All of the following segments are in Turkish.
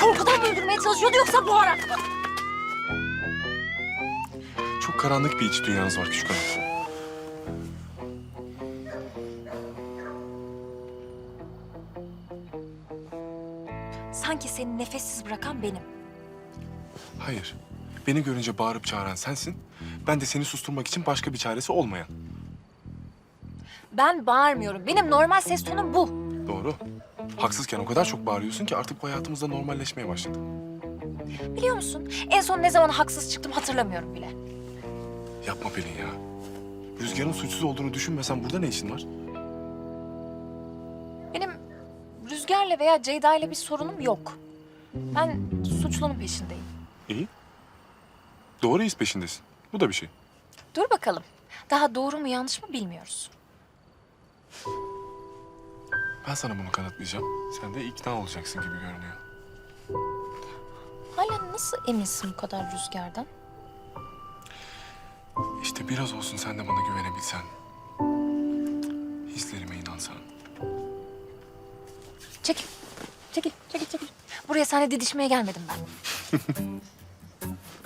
Korkudan mı öldürmeye çalışıyordu yoksa boğarak mı? Çok karanlık bir iç dünyanız var küçük hanım. Sanki seni nefessiz bırakan benim. Hayır. Beni görünce bağırıp çağıran sensin. Ben de seni susturmak için başka bir çaresi olmayan. Ben bağırmıyorum. Benim normal ses tonum bu. Doğru. Haksızken o kadar çok bağırıyorsun ki artık bu hayatımızda normalleşmeye başladı. Biliyor musun? En son ne zaman haksız çıktım hatırlamıyorum bile. Yapma Pelin ya. Rüzgar'ın suçsuz olduğunu düşünmesen burada ne işin var? Benim Rüzgar'la veya Ceyda'yla bir sorunum yok. Ben suçlunun peşindeyim. İyi. Doğru iz peşindesin. Bu da bir şey. Dur bakalım. Daha doğru mu yanlış mı bilmiyoruz. Ben sana bunu kanıtlayacağım. Sen de ikna olacaksın gibi görünüyor. Hala nasıl eminsin bu kadar Rüzgar'dan? İşte biraz olsun sen de bana güvenebilsen. Hislerime inansan. Çekil. Çekil, çekil, çekil. Buraya seninle didişmeye gelmedim ben.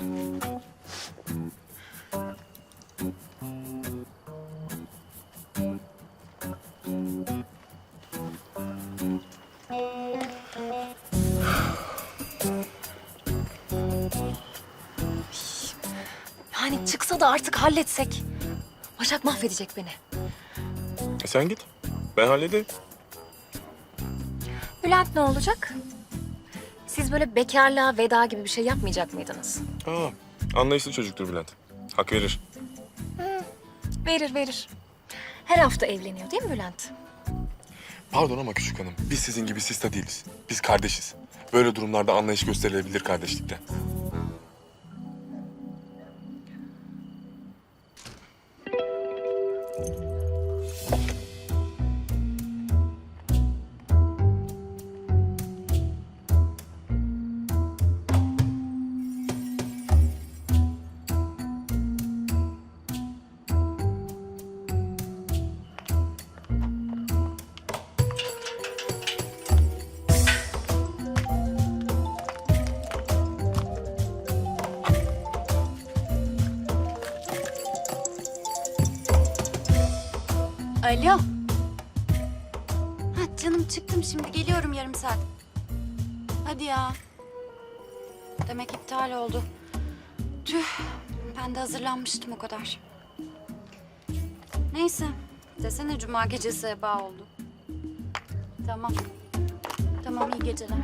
Yani çıksa da artık halletsek. Başak mahvedecek beni. E sen git. Ben hallederim. Bülent ne olacak? Siz böyle bekarlığa veda gibi bir şey yapmayacak mıydınız? Aa, anlayışlı çocuktur Bülent. Hak verir. Verir verir. Her hafta evleniyor değil mi Bülent? Pardon ama küçük hanım. Biz sizin gibi sista değiliz. Biz kardeşiz. Böyle durumlarda anlayış gösterilebilir kardeşlikte. Alo. Ha canım çıktım şimdi geliyorum yarım saat. Hadi ya. Demek iptal oldu. Tüh. Ben de hazırlanmıştım o kadar. Neyse. Desene cuma gecesi eba oldu. Tamam. Tamam iyi geceler.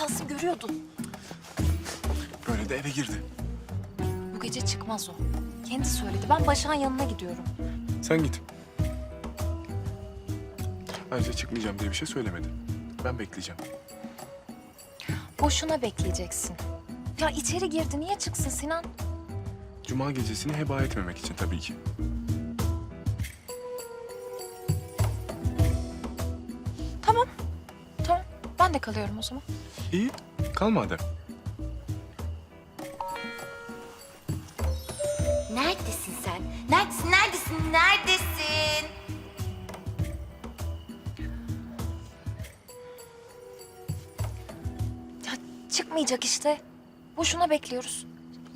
Kalsın görüyordun. Böyle de eve girdi. Bu gece çıkmaz o. Kendi söyledi. Ben Başak'ın yanına gidiyorum. Sen git. Ayrıca çıkmayacağım diye bir şey söylemedi. Ben bekleyeceğim. Boşuna bekleyeceksin. Ya içeri girdi. Niye çıksın Sinan? Cuma gecesini heba etmemek için tabii ki. Tamam. Tamam. Ben de kalıyorum o zaman. İyi, kal madem. Neredesin sen? Neredesin? Neredesin? Neredesin? Ya çıkmayacak işte. Boşuna bekliyoruz.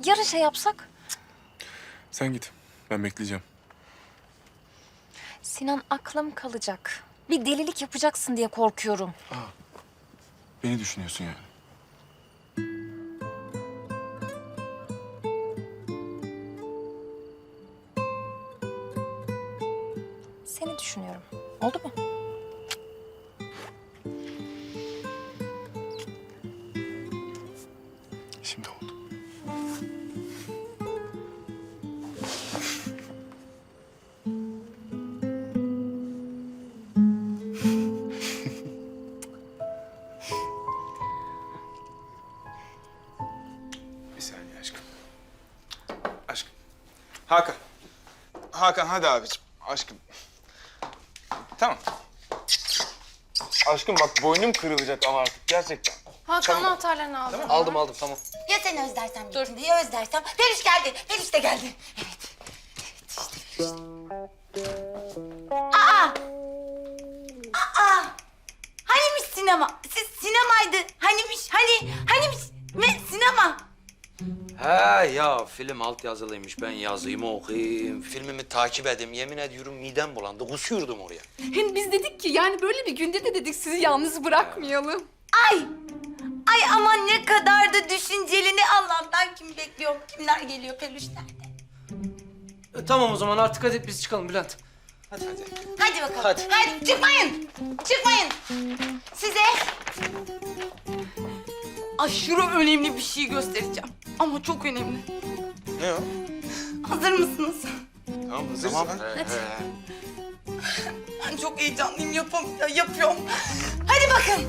Yarın şey yapsak. Sen git. Ben bekleyeceğim. Sinan aklım kalacak. Bir delilik yapacaksın diye korkuyorum. Beni düşünüyorsun yani. Seni düşünüyorum. Oldu mu? Şimdi oldu. Hakan. Hakan hadi abicim. Aşkım. Tamam. Aşkım bak boynum kırılacak ama artık gerçekten. Hakan anahtarlarını aldım. Aldım aldım tamam. Ya sen özlersen bittin ya özlersem. Periş geldi. Periş de geldi. Evet. Evet işte Periş. Ya film altyazılıymış. Ben yazayım okuyayım. Filmimi takip edeyim. Yemin ediyorum midem bulandı. Kusuyordum oraya. Hem biz dedik ki yani böyle bir günde de dedik sizi yalnız bırakmayalım. Ay! Ay aman ne kadar da düşünceli. Ne Allah'ım ben kim bekliyorum? Kimler geliyor peluşlarda? E, tamam o zaman artık hadi biz çıkalım Bülent. Hadi bakalım. Hadi. Hadi çıkmayın. Çıkmayın. Size aşırı önemli bir şey göstereceğim. Ama çok önemli. Ne o? Hazır mısınız? Tamam hazırız Tamam. He, he. Ben çok heyecanlıyım. Yapam ya, yapıyorum. Hadi bakın.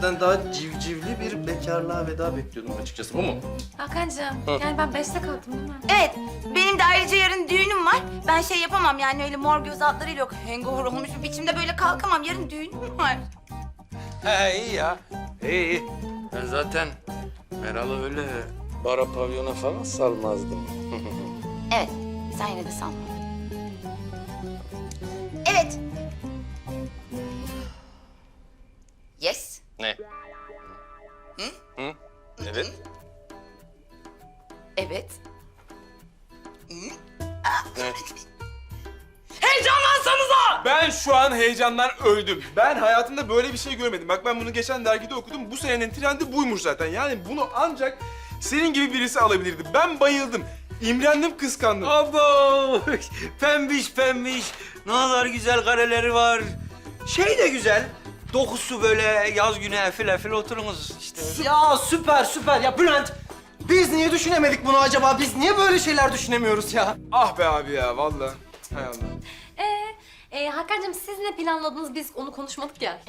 Sizden daha civcivli bir bekarlığa veda bekliyordum açıkçası. Bu mu? Hakan'cığım yani ben beşte kalktım değil mi? Evet, benim de ayrıca yarın düğünüm var. Ben şey yapamam yani öyle mor göz altlarıyla yok. Hangover olmuş bir biçimde böyle kalkamam. Yarın düğünüm var. He iyi ya. İyi iyi. Ben zaten Meral'ı öyle bara pavyona falan salmazdım. Evet, sen yine de sanma. Evet. Heyecandan öldüm. Ben hayatımda böyle bir şey görmedim. Bak ben bunu geçen dergide okudum. Bu senenin trendi buymuş zaten. Yani bunu ancak senin gibi birisi alabilirdi. Ben bayıldım. İmrendim, kıskandım. Abo! Pembiş pembiş. Ne kadar güzel kareleri var. Şey de güzel. Dokusu böyle yaz günü efil efil oturunuz işte. Ya süper süper ya Bülent. Biz niye düşünemedik bunu acaba? Biz niye böyle şeyler düşünemiyoruz ya? Ah be abi ya vallahi. Hay Allah. Ee, Hakan'cığım siz ne planladınız biz onu konuşmadık ya.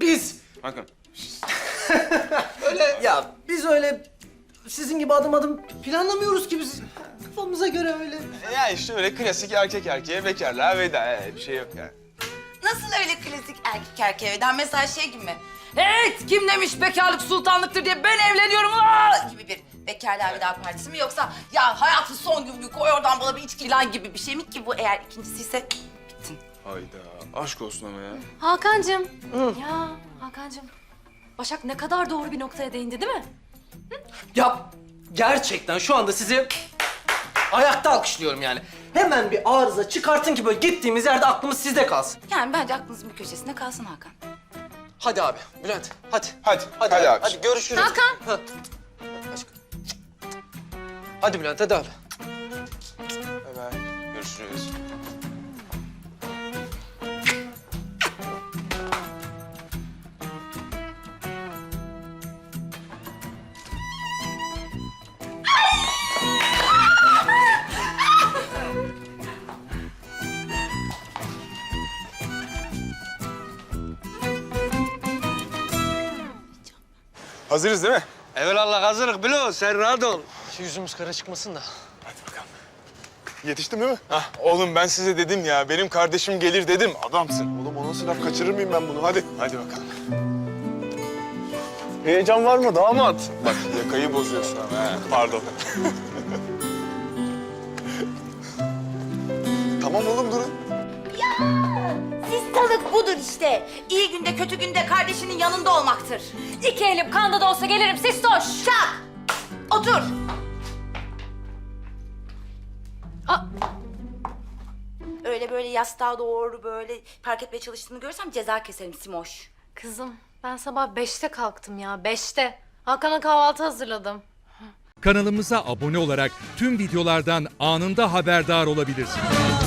Biz Hakan. öyle ya biz öyle sizin gibi adım adım planlamıyoruz ki biz kafamıza göre öyle. Ya işte öyle klasik erkek erkeğe bekarlığa veda. Ee, bir şey yok yani. Nasıl öyle klasik erkek erkeğe veden mesela şey gibi mi? Evet, kim demiş bekarlık sultanlıktır diye ben evleniyorum aa! gibi bir bekarlığa veda partisi mi yoksa ya hayatın son günü koy oradan bana bir içki lan gibi bir şey mi ki bu eğer ikincisi ise bittin. Hayda. Aşk olsun ama ya. Hakan'cığım. Ya Hakan'cığım. Başak ne kadar doğru bir noktaya değindi değil mi? Ya gerçekten şu anda sizi ayakta alkışlıyorum yani. Hemen bir arıza çıkartın ki böyle gittiğimiz yerde aklımız sizde kalsın. Yani bence aklınızın bir köşesinde kalsın Hakan. Hadi abi Bülent hadi. Hadi. Hadi, Hadi, abi. Hadi görüşürüz. Hakan. Ha. Hadi Bülent hadi abi. Bay bay. Görüşürüz. Hazırız değil mi? Evelallah hazırlık Bilo sen rahat ol. Yüzümüz kara çıkmasın da. Hadi bakalım. Yetiştim değil mi? Hah, oğlum ben size dedim ya, benim kardeşim gelir dedim. Adamsın. Oğlum o nasıl laf kaçırır mıyım ben bunu? Hadi. Hadi bakalım. Heyecan var mı damat? Bak yakayı bozuyorsun ama ha. Pardon. tamam oğlum durun. Sistalık budur işte. İyi günde kötü günde kardeşinin yanında olmaktır. İki elim kanda da olsa gelirim sistoş. Çak! Otur. Aa. Öyle böyle yastığa doğru böyle park etmeye çalıştığını görsem ceza keserim Simoş. Kızım ben sabah beşte kalktım ya beşte. Hakan'a kahvaltı hazırladım. Kanalımıza abone olarak tüm videolardan anında haberdar olabilirsiniz.